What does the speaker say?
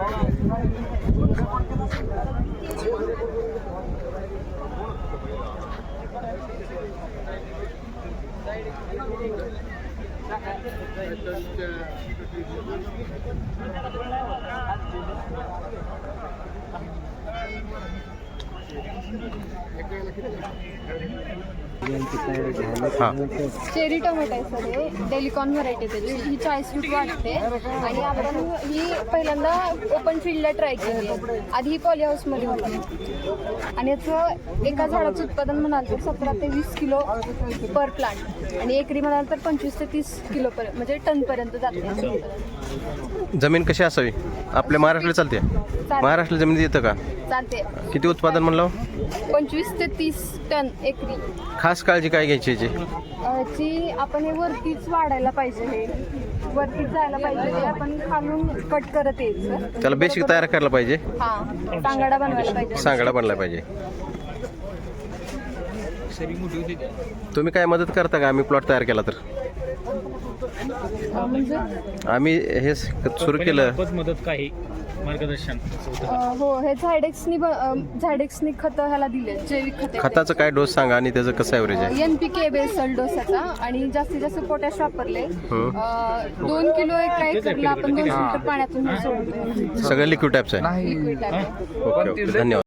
Thank er हां. Cherry tomato आहे sir हे. डेलिकॉन व्हरायटी त्याची. ही चाळीस रुपये वाटते. आणि आपण ही पहिल्यांदा ओपन फील्डला ट्राय केली आधी ही पॉली हाऊसमध्ये होती. आणि याचं एका झाडाचं उत्पादन म्हणाल तर सतरा ते वीस किलो पर प्लांट आणि एकरी म्हणाल तर पंचवीस ते तीस किलो पर्यंत म्हणजे टनपर्यंत जाते. जमीन कशी असावी? आपल्या महाराष्ट्राला चालते. महाराष्ट्राला जमीन येतं का? चालते. किती उत्पादन म्हणलं? पंचवीस ते तीस टन एकरी. खास काळजी काय घ्यायची याची? ची आपण हे वरतीच वाढायला पाहिजे हे. वरतीच जायला पाहिजे हे आपण खालून कट करत यायचं. त्याला बेसिक तयार करायला पाहिजे? हा सांगाडा बनवायला पाहिजे. सांगाडा बनला पाहिजे. तुम्ही काय मदत करता का? आम्ही प्लॉट तयार केला तर. अ, आम्ही हे सुरू केलं. मदत काही मार्गदर्शन हो हे झायडेक्सनी झायडेक्सनी खत ह्याला दिले जैविक खत खताचं काय डोस सांगा आणि त्याचं कसं ॲव्हरेज आहे? एन पी के बेसल डोसाचा आणि जास्तीत जास्त पोटॅश वापरले. दोन किलो एका एकरला आपण दोनशे लिटर पाण्यातून सोडतो सगळं लिक्विड टाईपचं आहे. ओके धन्यवाद.